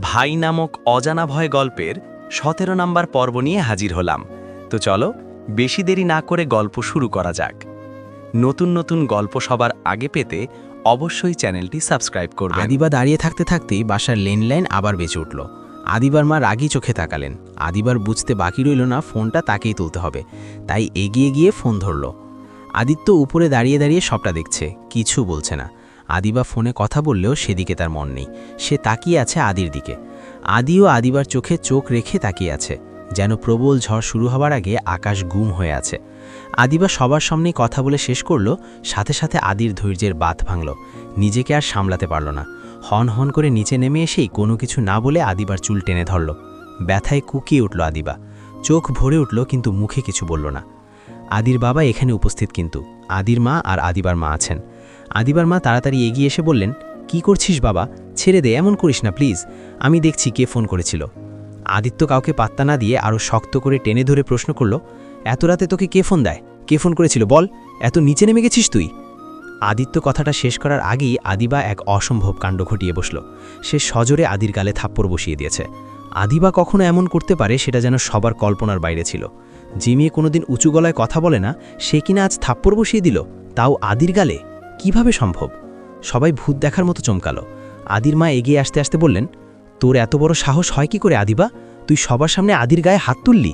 ভাই নামক অজানা ভয় গল্পের সতেরো নাম্বার পর্ব নিয়ে হাজির হলাম। তো চলো, বেশি দেরি না করে গল্প শুরু করা যাক। নতুন নতুন গল্প সবার আগে পেতে অবশ্যই চ্যানেলটি সাবস্ক্রাইব করবেন। আদিবা দাঁড়িয়ে থাকতে থাকতেই বাসার লেনলাইন আবার বেঁচে উঠল। আদিবার মা রাগি চোখে তাকালেন। আদিবার বুঝতে বাকি রইল না, ফোনটা তাকেই তুলতে হবে। তাই এগিয়ে গিয়ে ফোন ধরল। আদিত্য উপরে দাঁড়িয়ে দাঁড়িয়ে সবটা দেখছে, কিছু বলছে না। আদিবা ফোনে কথা বললেও সেদিকে তার মন নেই। সে তাকিয়ে আছে আদির দিকে। আদিও আদিবার চোখে চোখ রেখে তাকিয়ে আছে, যেন প্রবল ঝড় শুরু হওয়ার আগে আকাশ গুম হয়ে আছে। আদিবা সবার সামনেই কথা বলে শেষ করল, সাথে সাথে আদির ধৈর্যের বাত ভাঙল। নিজেকে আর সামলাতে পারল না। হন হন করে নিচে নেমে এসেই কোনো কিছু না বলে আদিবার চুল টেনে ধরল। ব্যথায় কুকিয়ে উঠল আদিবা। চোখ ভরে উঠল, কিন্তু মুখে কিছু বলল না। আদির বাবা এখানে উপস্থিত কিন্তু। আদির মা আর আদিবার মা আছেন। আদিবার মা তাড়াতাড়ি এগিয়ে এসে বললেন, কি করছিস বাবা? ছেড়ে দে, এমন করিস না, প্লিজ। আমি দেখছি কে ফোন করেছিল। আদিত্য কাউকে পাত্তা না দিয়ে আরও শক্ত করে টেনে ধরে প্রশ্ন করল, এত রাতে তোকে কে ফোন দেয়? কে ফোন করেছিল? বল, এত নিচে নেমে গেছিস তুই? আদিত্য কথাটা শেষ করার আগেই আদিবা এক অসম্ভব কাণ্ড ঘটিয়ে বসল। সে সজোরে আদির গালে থাপ্পড় বসিয়ে দিয়েছে। আদিবা কখনো এমন করতে পারে সেটা যেন সবার কল্পনার বাইরে ছিল। যে মেয়ে কোনোদিন উঁচু গলায় কথা বলে না, সে কিনা আজ থাপ্পড় বসিয়ে দিল, তাও আদির গালে? কীভাবে সম্ভব? সবাই ভূত দেখার মতো চমকালো। আদির মা এগিয়ে আসতে আসতে বললেন, তোর এত বড় সাহস হয় কি করে আদিবা? তুই সবার সামনে আদির গায়ে হাত তুললি?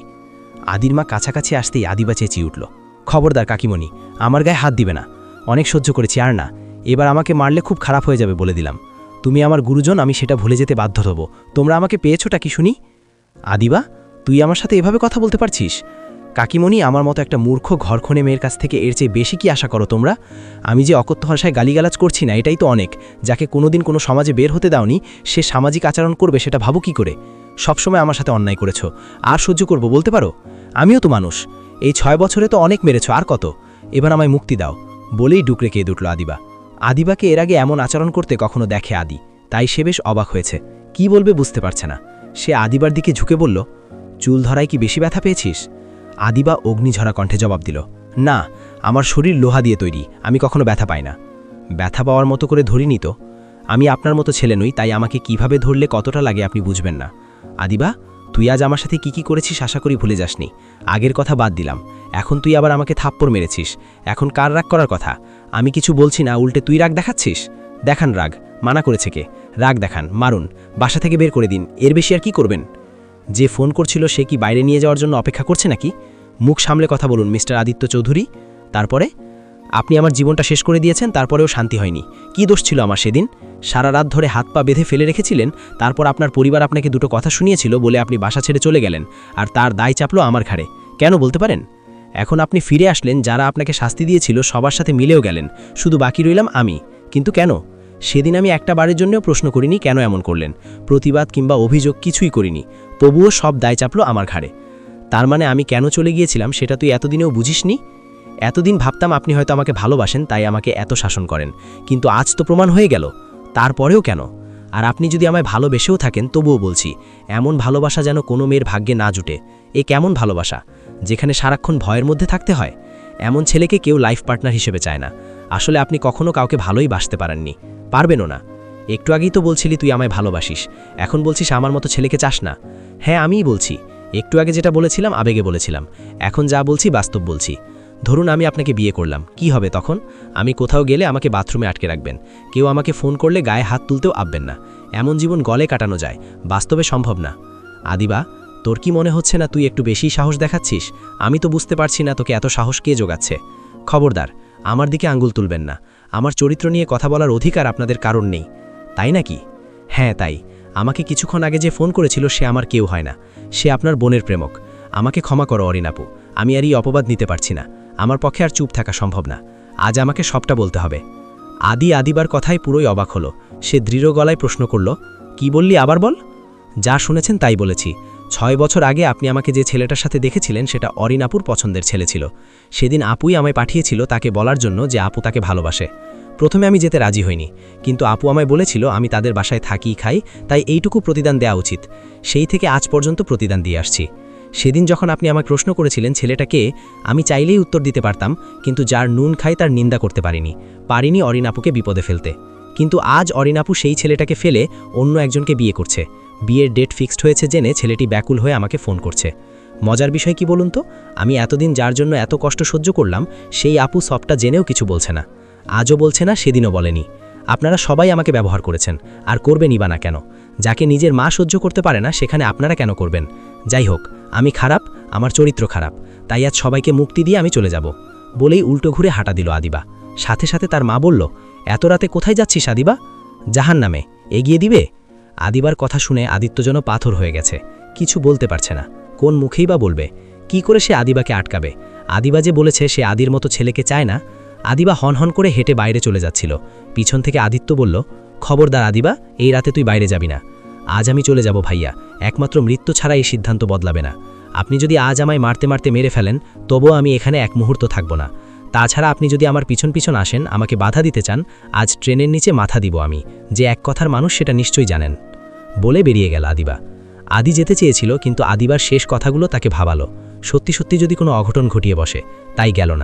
আদির মা কাছাকাছি আসতেই আদিবা চেঁচিয়ে উঠল, খবরদার কাকিমণি, আমার গায়ে হাত দিবে না। অনেক সহ্য করেছি, আর না। এবার আমাকে মারলে খুব খারাপ হয়ে যাবে বলে দিলাম। তুমি আমার গুরুজন, আমি সেটা ভুলে যেতে বাধ্য হব। তোমরা আমাকে পেয়েছোটা কি শুনি? আদিবা, তুই আমার সাথে এভাবে কথা বলতে পারছিস? কাকিমণি আমার মতো একটা মূর্খ ঘরখনে মেয়ের কাছ থেকে এর চেয়ে বেশি কি আশা করো তোমরা? আমি যে অকথ্য ভাষায় গালিগালাজ করছি না, এটাই তো অনেক। যাকে কোনোদিন কোনো সমাজে বের হতে দাওনি, সে সামাজিক আচরণ করবে, সেটা ভাবো কি করে? সবসময় আমার সাথে অন্যায় করেছ। আর সহ্য করব বলতে পারো? আমিও তো মানুষ। এই ছয় বছরে তো অনেক মেরেছ, আর কত? এবার আমায় মুক্তি দাও। বলেই ডুকরে কেঁদে উঠল আদিবা। আদিবাকে এর আগে এমন আচরণ করতে কখনো দেখে আদি। তাই সে বেশ অবাক হয়েছে। কি বলবে বুঝতে পারছে না। সে আদিবার দিকে ঝুঁকে বলল, চুল ধরায় কি বেশি ব্যথা পেয়েছিস? আদিবা অগ্নিঝরা কণ্ঠে জবাব দিল, না, আমার শরীর লোহা দিয়ে তৈরি, আমি কখনো ব্যথা পাই না। ব্যথা পাওয়ার মতো করে ধরিনি তো। আমি আপনার মতো ছেলে নই, তাই আমাকে কীভাবে ধরলে কতটা লাগে আপনি বুঝবেন না। আদিবা, তুই আজ আমার সাথে কি কি করেছিস আশা করি ভুলে যাসনি। আগের কথা বাদ দিলাম। এখন তুই আবার আমাকে থাপ্পড় মেরেছিস। এখন কার রাগ করার কথা? আমি কিছু বলছি না, উল্টে তুই রাগ দেখাচ্ছিস? দেখান রাগ, মানা করেছে কে? রাগ দেখান, মারুন, বাসা থেকে বের করে দিন, এর বেশি আর কি করবেন? যে ফোন করছিল সে কি বাইরে নিয়ে যাওয়ার জন্য অপেক্ষা করছে নাকি? মুখ সামলে কথা বলুন, মিস্টার আদিত্য চৌধুরী। তারপরে? আপনি আমার জীবনটা শেষ করে দিয়েছেন, তারপরেও শান্তি হয়নি। কি দোষ ছিল আমার সেদিন? সারা রাত ধরে হাত পা বেঁধে ফেলে রেখেছিলেন, তারপর আপনার পরিবার আপনাকে দুটো কথা শুনিয়েছিল বলে আপনি বাসা ছেড়ে চলে গেলেন, আর তার দায় চাপলো আমার ঘাড়ে। কেন বলতে পারেন? এখন আপনি ফিরে আসলেন, যারা আপনাকে শাস্তি দিয়েছিল সবার সাথে মিলেও গেলেন, শুধু বাকি রইলাম আমি। কিন্তু কেন? সেদিন আমি একটা বারের জন্যও প্রশ্ন করিনি কেন এমন করলেন। প্রতিবাদ কিংবা অভিযোগ কিছুই করিনি। তবুও সব দায় চাপলো আমার ঘাড়ে। তার মানে আমি কেন চলে গিয়েছিলাম সেটা তুই এতদিনেও বুঝিসনি? এতদিন ভাবতাম আপনি হয়তো আমাকে ভালোবাসেন, তাই আমাকে এত শাসন করেন। কিন্তু আজ তো প্রমাণ হয়ে গেল। তারপরেও কেন? আর আপনি যদি আমায় ভালোবেসেও থাকেন, তবুও বলছি, এমন ভালোবাসা যেন কোনো মেয়ের ভাগ্যে না জুটে। এ কেমন ভালোবাসা? যেখানে সারাক্ষণ ভয়ের মধ্যে থাকতে হয়? এমন ছেলেকে কেউ লাইফ পার্টনার হিসেবে চায় না। আসলে আপনি কখনো কাউকে ভালোই বাসতে পারেননি। পারবেনও না। একটু আগেই তো বলছিলি তুই আমায় ভালোবাসিস। এখন বলছিস আমার মতো ছেলেকে চাস না। হ্যাঁ আমিই বলছি। একটু আগে যেটা বলেছিলাম, আবেগে বলেছিলাম। এখন যা বলছি, বাস্তব বলছি। ধরুন আমি আপনাকে বিয়ে করলাম। কি হবে তখন? আমি কোথাও গেলে আমাকে বাথরুমে আটকে রাখবেন। কেউ আমাকে ফোন করলে গায়ে হাত তুলতেও আববেন না। এমন জীবন গলে কাটানো যায়। বাস্তবে সম্ভব না। আদিবা, তোর কি মনে হচ্ছে না তুই একটু বেশি সাহস দেখাচ্ছিস? আমি তো বুঝতে পারছি না তোকে এত সাহস কে যোগাচ্ছে। খবরদার আমার দিকে আঙ্গুল তুলবেন না। আমার চরিত্র নিয়ে কথা বলার অধিকার আপনাদের কারণ নেই। তাই নাকি? হ্যাঁ তাই। আমাকে কিছুক্ষণ আগে যে ফোন করেছিল, সে আমার কেউ হয় না। সে আপনার বোনের প্রেমক। আমাকে ক্ষমা করো অরিনাপু আমি আর এই অপবাদ নিতে পারছি না। আমার পক্ষে আর চুপ থাকা সম্ভব না। আজ আমাকে সবটা বলতে হবে। আদি আদিবার কথাই পুরোই অবাক হলো। সে দৃঢ় গলায় প্রশ্ন করল, কি বললি আবার বল? যা শুনেছেন তাই বলেছি। ছয় বছর আগে আপনি আমাকে যে ছেলেটার সাথে দেখেছিলেন, সেটা অরিনাপুর পছন্দের ছেলে ছিল। সেদিন আপুই আমায় পাঠিয়েছিল তাকে বলার জন্য যে আপু তাকে ভালোবাসে। প্রথমে আমি যেতে রাজি হইনি, কিন্তু আপু আমায় বলেছিল, আমি তাদের বাসায় থাকি, খাই, তাই এইটুকু প্রতিদান দেওয়া উচিত। সেই থেকে আজ পর্যন্ত প্রতিদান দিয়ে আসছি। সেদিন যখন আপনি আমায় প্রশ্ন করেছিলেন ছেলেটাকে, আমি চাইলেই উত্তর দিতে পারতাম, কিন্তু যার নুন খাই তার নিন্দা করতে পারিনি। পারিনি অরিনাপুকে বিপদে ফেলতে। কিন্তু আজ অরিনাপু সেই ছেলেটাকে ফেলে অন্য একজনকে বিয়ে করছে। বিয়ের ডেট ফিক্সড হয়েছে জেনে ছেলেটি ব্যাকুল হয়ে আমাকে ফোন করছে। মজার বিষয় কি বলুন তো? আমি এতদিন যার জন্য এত কষ্ট সহ্য করলাম, সেই আপু সবটা জেনেও কিছু বলছে না। আজও বলছে না, সেদিনও বলেনি। আপনারা সবাই আমাকে ব্যবহার করেছেন, আর করবেনই বা না কেন? যাকে নিজের মা সহ্য করতে পারে না, সেখানে আপনারা কেন করবেন? যাই হোক, আমি খারাপ, আমার চরিত্র খারাপ, তাই আজ সবাইকে মুক্তি দিয়ে আমি চলে যাব। বলেই উল্টো ঘুরে হাঁটা দিল আদিবা। সাথে সাথে তার মা বলল, এত রাতে কোথায় যাচ্ছিস আদিবা? জাহান নামে এগিয়ে দিবে? আদিবার কথা শুনে আদিত্য যেন পাথর হয়ে গেছে। কিছু বলতে পারছে না। কোন মুখেই বা বলবে? কি করে সে আদিবাকে আটকাবে? আদিবা যে বলেছে সে আদির মতো ছেলেকে চায় না, আদিবা হনহন করে হেঁটে বাইরে চলে যাচ্ছিল। পিছন থেকে আদিত্য বলল, খবরদার আদিবা, এই রাতে তুই বাইরে যাবি না। আজ আমি চলে যাব ভাইয়া। একমাত্র মৃত্যু ছাড়া এই সিদ্ধান্ত বদলাবে না। আপনি যদি আজ আমায় মারতে মারতে মেরে ফেলেন, তবুও আমি এখানে এক মুহূর্ত থাকব না। তাছাড়া আপনি যদি আমার পিছন পিছন আসেন, আমাকে বাধা দিতে চান, আজ ট্রেনের নিচে মাথা দিব আমি। যে এক কথার মানুষ সেটা নিশ্চয়ই জানেন। বলে বেরিয়ে গেল আদিবা। আদি যেতে চেয়েছিল, কিন্তু আদিবার শেষ কথাগুলো তাকে ভাবালো। সত্যি সত্যি যদি কোনো অঘটন ঘটিয়ে বসে, তাই গেল না।